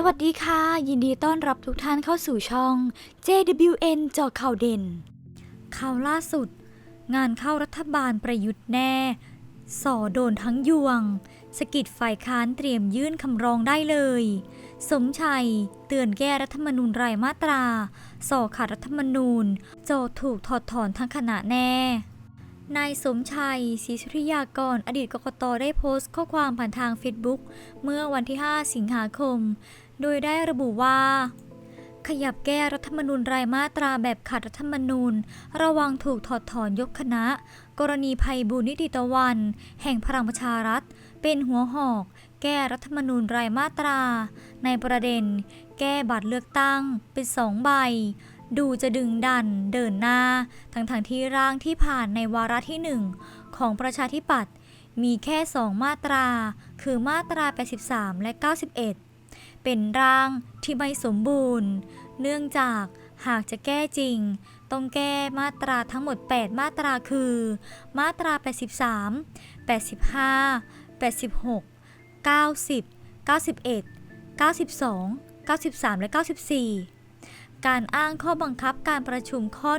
สวัสดีค่ะ ยินดีต้อนรับทุกท่านเข้าสู่ช่อง JWN จอข่าวเด่น ข่าวล่าสุด งานเข้ารัฐบาลประยุทธ์แน่ สอโดนทั้งยวง สกิดฝ่ายค้านเตรียมยื่นคำร้องได้เลย สมชัย เตือนแก้รัฐธรรมนูญรายมาตรา สอขาดรัฐธรรมนูญโจทย์ถูกถอดถอนทั้งคณะแน่นายสมชัยศรีสุริยากร อดีตกกตได้โพสต์ข้อความผ่านทางเฟซบุ๊กเมื่อวันที่ 5 สิงหาคม โดยได้ระบุว่า ขยับแก้รัฐธรรมนูญรายมาตราแบบขัดรัฐธรรมนูญ ระวังถูกถอดถอนยกคณะ กรณีภัยบูลย์นิติตะวัน แห่งพลังประชารัฐ เป็นหัวหอก แก้รัฐธรรมนูญรายมาตรา ในประเด็น แก้บัตรเลือกตั้งเป็นสองใบดูจะดึงดันเดินหน้า ทั้งทางๆที่ร่างที่ผ่านในวาระที่หนึ่งของประชาธิปัตย์มีแค่สองมาตรา คือมาตรา 83 และ 91 เป็นร่างที่ไม่สมบูรณ์ เนื่องจากหากจะแก้จริง ต้องแก้มาตราทั้งหมด 8 มาตราคือ มาตรา 83 85 86 90 91 92 93 และ 94 การอ้างข้อบังคับการประชุมข้อ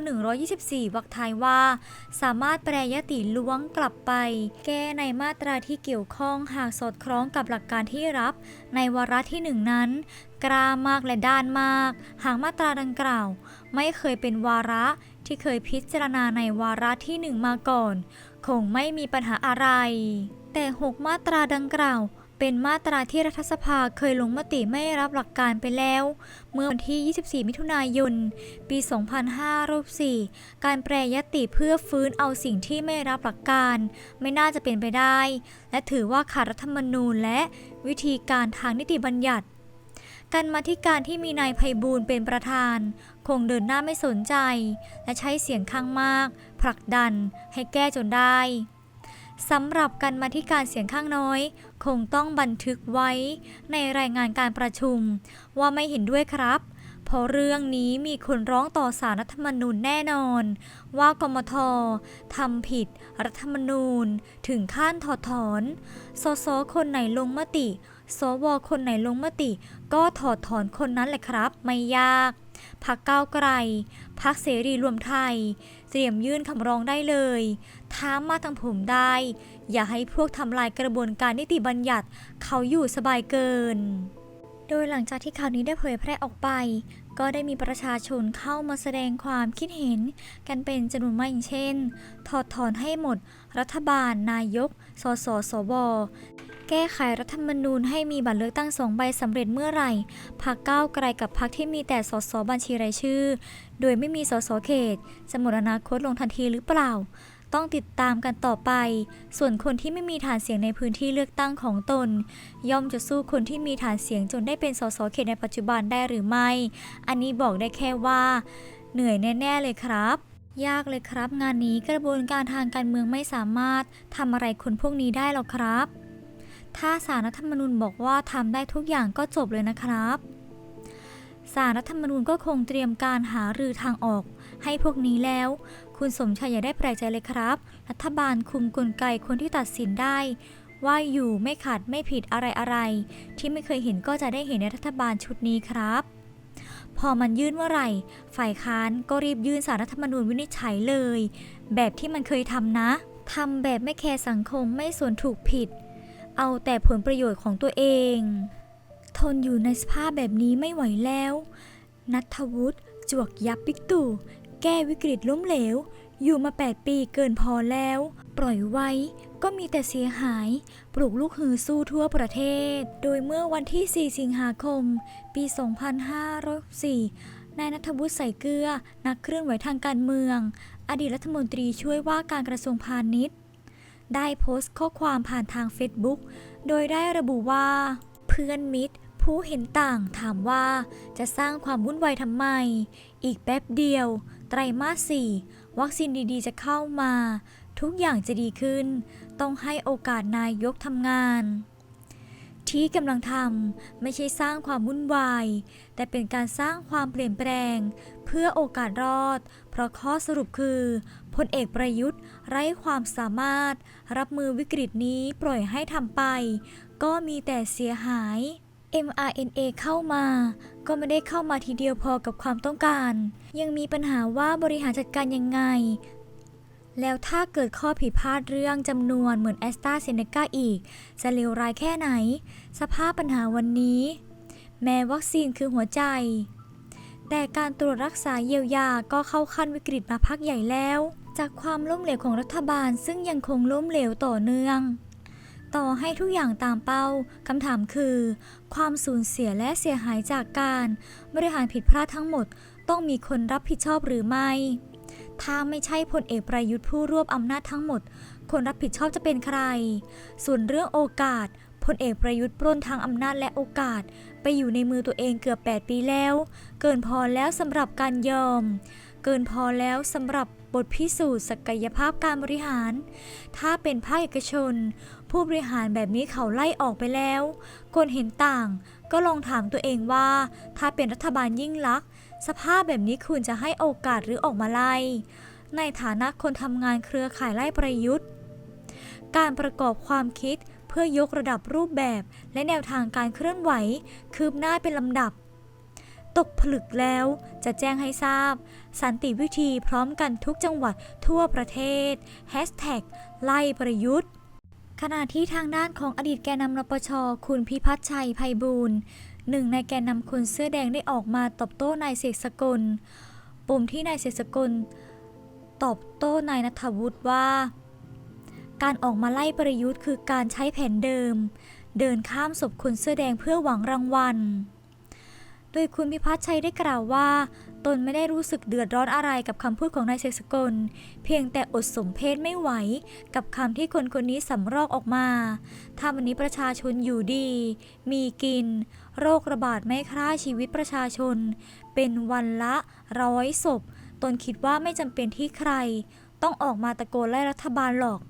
124 วรรคท้ายว่า สามารถแปรยติล้วงกลับไป แก้ในมาตราที่เกี่ยวข้องหากสอดคล้องกับหลักการที่รับ ในวาระที่หนึ่งนั้น กล้ามากและด้านมาก หากมาตราดังกล่าว ไม่เคยเป็นวาระที่เคยพิจารณาในวาระที่หนึ่งมาก่อน คงไม่มีปัญหาอะไร แต่ 6 มาตราดังกล่าว เป็นมาตราที่รัฐสภาเคยลงมติไม่รับหลักการไปแล้ว เมื่อวันที่ 24 มิถุนายน ปี 2564การแปรยติเพื่อฟื้นเอาสิ่งที่ไม่รับหลักการ ไม่น่าจะเป็นไปได้ และถือว่าขาดรัฐธรรมนูญและวิธีการทางนิติบัญญัติการมาธิการที่มีนายไพบูลเป็นประธาน คงเดินหน้าไม่สนใจ และใช้เสียงข้างมาก ผลักดันให้แก้จนได้ สำหรับการมาธิการเสียงข้างน้อย คงต้องบันทึกไว้ ในรายงานการประชุม ว่าไม่เห็นด้วยครับเพราะเรื่องนี้มีคนร้องต่อสารรัฐธรรมนูญแน่นอน ว่ากมททำผิดรัฐธรรมนูญถึงขั้นถอดถอน สสคนไหนลงมติ สวคนไหนลงมติ ก็ถอดถอนคนนั้นแหละครับ ไม่ยากพักก้าวไกลพักเสรีรวมไทย เตรียมยื่นคำร้องได้เลย ท้ามมาทางผมได้ อย่าให้พวกทำลายกระบวนการนิติบัญญัติเขาอยู่สบายเกิน โดยหลังจากที่ข่าวนี้ได้เผยแพร่ออกไป ก็ได้มีประชาชนเข้ามาแสดงความคิดเห็น กันเป็นจำนวนมากอย่างเช่น ถอดถอนให้หมด รัฐบาล นายก สสสวแก้ไขรัฐธรรมนูญให้มีบัตรเลือกตั้งสองใบสำเร็จเมื่อไหร่พักก้าวไกลกับพักที่มีแต่สสบัญชีรายชื่อ โดยไม่มีสสเขต จะหมดอนาคตลงทันทีหรือเปล่า ต้องติดตามกันต่อไป ส่วนคนที่ไม่มีฐานเสียงในพื้นที่เลือกตั้งของตน ย่อมจะสู้คนที่มีฐานเสียงจนได้เป็นสสเขตในปัจจุบันได้หรือไม่ อันนี้บอกได้แค่ว่า เหนื่อยแน่ ๆ เลยครับยากเลยครับ งานนี้กระบวนการทางการเมืองไม่สามารถทำอะไรคนพวกนี้ได้หรอกครับ ถ้าสารรัฐธรรมนูญบอกว่าทำได้ทุกอย่างก็จบเลยนะครับสารรัฐธรรมนูญก็คงเตรียมการหารือทางออก ให้พวกนี้แล้ว คุณสมชัยอย่าได้แปลกใจเลยครับ รัฐบาลคุมกลไกคนที่ตัดสินได้ ว่าอยู่ไม่ขาดไม่ผิดอะไรอะไรๆที่ไม่เคยเห็นก็จะได้เห็นในรัฐบาลชุดนี้ครับ พอมันยื่นเมื่อไหร่ ฝ่ายค้านก็รีบยื่นสารรัฐธรรมนูญวินิจฉัยเลย แบบที่มันเคยทำนะทำแบบไม่แคร์สังคมไม่สวนถูกผิด เอาแต่ผลประโยชน์ของตัวเอง ทนอยู่ในสภาพแบบนี้ไม่ไหวแล้ว นัทวุฒิจวกยับปิกตู่ แก้วิกฤตล้มเหลว อยู่มา 8 ปีเกินพอแล้ว ปล่อยไว้ก็มีแต่เสียหาย ปลุกลูกหือสู้ทั่วประเทศ โดยเมื่อวันที่ 4 สิงหาคม ปี 2504นายนัทวุฒิใส่เกลือ นักเคลื่อนไหวทางการเมือง อดีตรัฐมนตรีช่วยว่าการกระทรวงพาณิชย์ ได้โพสต์ข้อความผ่านทางเฟซบุ๊ก โดยได้ระบุว่า เพื่อนมิตร ผู้เห็นต่างถามว่าจะสร้างความวุ่นวายทำไม อีกแป๊บเดียว ไตรมาสสี่วัคซีนดีๆ จะเข้ามา ทุกอย่างจะดีขึ้น ต้องให้โอกาสนายกทำงาน ที่กำลังทำไม่ใช่สร้างความวุ่นวาย แต่เป็นการสร้างความเปลี่ยนแปลง เพื่อโอกาสรอด เพราะข้อสรุปคือพลเอกประยุทธ์ ไร้ความสามารถ รับมือวิกฤตนี้ปล่อยให้ทำไป ก็มีแต่เสียหาย mRNA เข้ามา ก็ไม่ได้เข้ามาทีเดียวพอกับความต้องการ ยังมีปัญหาว่าบริหารจัดการยังไง แล้วถ้าเกิดข้อผิดพลาดเรื่องจำนวนเหมือนแอสตราเซเนกาอีก จะเลวร้ายแค่ไหน สภาพปัญหาวันนี้ แม้วัคซีนคือหัวใจ แต่การตรวจรักษาเยียวยาก็เข้าขั้นวิกฤตมาพักใหญ่แล้ว จากความล้มเหลวของรัฐบาลซึ่งยังคงล้มเหลวต่อเนื่อง ต่อให้ทุกอย่างตามเป้า คำถามคือ ความสูญเสียและเสียหายจากการบริหารผิดพลาดทั้งหมด ต้องมีคนรับผิดชอบหรือไม่ ถ้าไม่ใช่พลเอกประยุทธ์ผู้รวบอำนาจทั้งหมด คนรับผิดชอบจะเป็นใคร ส่วนเรื่องโอกาสพลเอกประยุทธ์ปล้นทางอำนาจและโอกาส ไปอยู่ในมือตัวเองเกือบ 8 ปีแล้ว เกินพอแล้วสำหรับการยอม เกินพอแล้วสำหรับ บทพิสูจน์ศักยภาพการบริหาร ถ้าเป็นภาคเอกชน ผู้บริหารแบบนี้เขาไล่ออกไปแล้ว คนเห็นต่าง ก็ลองถามตัวเองว่า ถ้าเป็นรัฐบาลยิ่งลักษณ์สภาพแบบนี้คุณจะให้โอกาสหรือออกมาไล่ ในฐานะคนทำงานเครือข่ายไล่ประยุทธ์ การประกอบความคิดเพื่อยกระดับรูปแบบ และแนวทางการเคลื่อนไหว คืบหน้าเป็นลำดับ ตกผลึกแล้วจะแจ้งให้ทราบ สันติวิธีพร้อมกันทุกจังหวัดทั่วประเทศ Hashtag ไล่ประยุทธ์ขณะที่ทางด้านของอดีตแกนนำนปช คุณพิพัฒน์ชัยไพบูลย์หนึ่งในแกนนำคนเสื้อแดงได้ออกมาตอบโต้นายเสกสกลปมที่นายเสกสกลตอบโต้นายนัทวุฒิว่า การออกมาไล่ประยุทธ์คือการใช้แผนเดิม เดินข้ามศพคนเสื้อแดงเพื่อหวังรางวัล โดยคุณพิพัฒน์ชัยได้กล่าวว่า ตนไม่ได้รู้สึกเดือดร้อนอะไรกับคำพูดของนายเสกสกล เพียงแต่อดสมเพศไม่ไหว กับคำที่คนคนนี้สำรอกออกมา ถ้าวันนี้ประชาชนอยู่ดี มีกิน โรคระบาดไม่ฆ่าชีวิตประชาชน เป็นวันละร้อยศพ ตนคิดว่าไม่จำเป็นที่ใคร ต้องออกมาตะโกนไล่รัฐบาลหรอก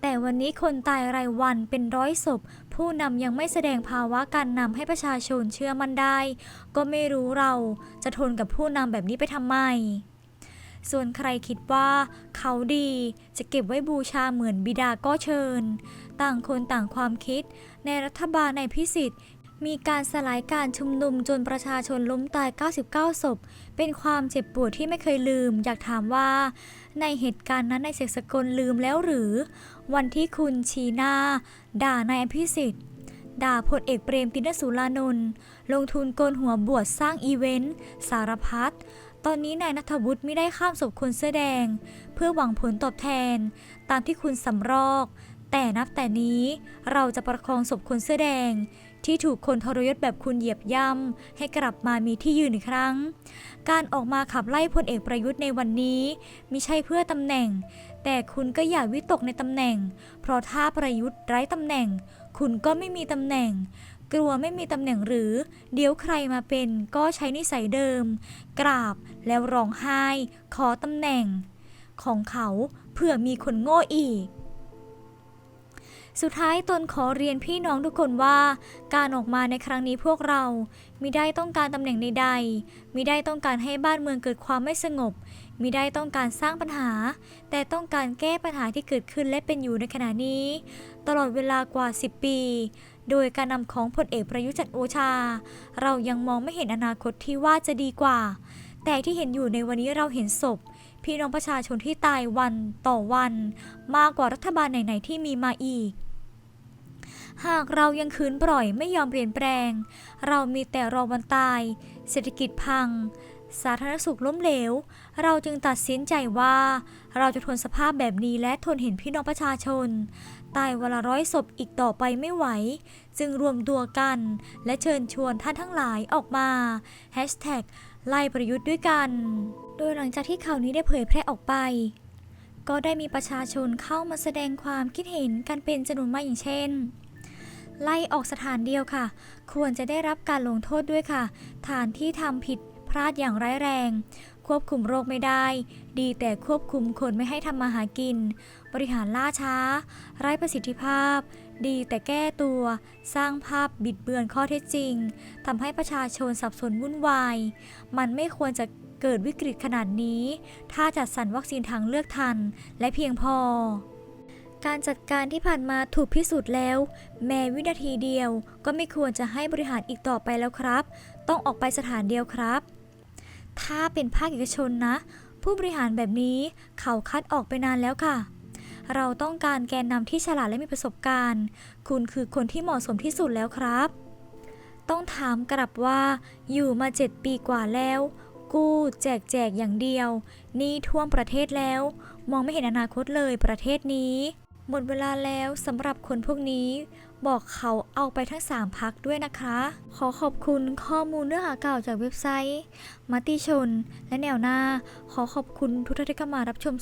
แต่วันนี้คนตายรายวันเป็นร้อยศพ ผู้นำยังไม่แสดงภาวะการนำให้ประชาชนเชื่อมั่นได้ ก็ไม่รู้เราจะทนกับผู้นำแบบนี้ไปทำไม ส่วนใครคิดว่าเขาดีจะเก็บไว้บูชาเหมือนบิดาก็เชิญ ต่างคนต่างความคิดในรัฐบาลในพิสิทธิ์ มีการสลายการชุมนุมจนประชาชนล้มตาย 99 ศพ เป็นความเจ็บปวดที่ไม่เคยลืม อยากถามว่า ในเหตุการณ์นั้นนายเสกสกลลืมแล้วหรือ วันที่คุณชีนา ด่านายอภิสิทธิ์ด่าพลเอกเปรมตินสุรานนท์ลงทุนโกนหัวบวชสร้างอีเวนต์ สารพัดตอนนี้นายนัทวุฒิไม่ได้ข้ามศพคนเสื้อแดง เพื่อหวังผลตอบแทน ตามที่คุณสำรอก แต่นับแต่นี้เราจะประคองศพคนเสื้อแดง ที่ถูกคนทรยศแบบคุณเหยียบย่ำให้กลับมามีที่ยืนอีกครั้ง การออกมาขับไล่พลเอกประยุทธ์ในวันนี้มิใช่เพื่อตำแหน่ง แต่คุณก็อย่าวิตกในตำแหน่ง เพราะถ้าประยุทธ์ไร้ตำแหน่ง คุณก็ไม่มีตำแหน่งกลัวไม่มีตำแหน่งหรือ เดี๋ยวใครมาเป็นก็ใช้นิสัยเดิม กราบแล้วร้องไห้ ขอตำแหน่ง ของเขาเผื่อมีคนโง่อีก สุดท้ายตนขอเรียนพี่น้องทุกคนว่า การออกมาในครั้งนี้พวกเรามิได้ต้องการตำแหน่งใดๆมิได้ต้องการให้บ้านเมืองเกิดความไม่สงบมิได้ต้องการสร้างปัญหา แต่ต้องการแก้ปัญหาที่เกิดขึ้นและเป็นอยู่ในขณะนี้ ตลอดเวลากว่า 10 ปี โดยการนำของพลเอกประยุทธ์จันทร์โอชา เรายังมองไม่เห็นอนาคตที่ว่าจะดีกว่า แต่ที่เห็นอยู่ในวันนี้เราเห็นศพ พี่น้องประชาชนที่ตายวันต่อวัน มากกว่ารัฐบาลไหนๆที่มีมาอีก หากเรายังคืนปล่อยไม่ยอมเปลี่ยนแปลง เรามีแต่รอวันตาย เศรษฐกิจพัง สาธารณสุขล้มเหลว เราจึงตัดสินใจว่า เราจะทนสภาพแบบนี้และทนเห็นพี่น้องประชาชน ตายวันละร้อยศพอีกต่อไปไม่ไหว จึงรวมตัวกัน และเชิญชวนท่านทั้งหลายออกมา ไล่ประยุทธ์ด้วยกัน โดยหลังจากที่ข่าวนี้ได้เผยแพร่ออกไป ก็ได้มีประชาชนเข้ามาแสดงความคิดเห็นกันเป็นจำนวนมากอย่างเช่น ไล่ออกสถานเดียวค่ะ ควรจะได้รับการลงโทษด้วยค่ะ ฐานที่ทำผิดพลาดอย่างร้ายแรง ควบคุมโรคไม่ได้ ดีแต่ควบคุมคนไม่ให้ทำมาหากิน บริหารล่าช้า ไร้ประสิทธิภาพ ดีแต่แก้ตัว สร้างภาพบิดเบือนข้อเท็จจริงทำให้ประชาชนสับสนวุ่นวาย มันไม่ควรจะเกิดวิกฤตขนาดนี้ ถ้าจัดสรรวัคซีนทางเลือกทัน และเพียงพอการจัดการที่ผ่านมาถูกพิสูจน์แล้ว แม้วินาทีเดียวก็ไม่ควรจะให้บริหารอีกต่อไปแล้วครับ ต้องออกไปสถานเดียวครับ ถ้าเป็นภาคเอกชนนะ ผู้บริหารแบบนี้เขาคัดออกไปนานแล้วค่ะ เราต้องการแกนนำที่ฉลาดและมีประสบการณ์ คุณคือคนที่เหมาะสมที่สุดแล้วครับ ต้องถามกลับว่า อยู่มา7ปีกว่าแล้ว กู้แจกแจกอย่างเดียว นี่ท่วมประเทศแล้ว มองไม่เห็นอนาคตเลยประเทศนี้ หมดเวลาแล้วสำหรับคนพวกนี้ บอกเขาเอาไปทั้ง 3 พักด้วยนะคะ ขอขอบคุณข้อมูลเนื้อหาเก่าจากเว็บไซต์มติชน และแนวหน้า ขอขอบคุณทุกท่านที่เข้ามารับชม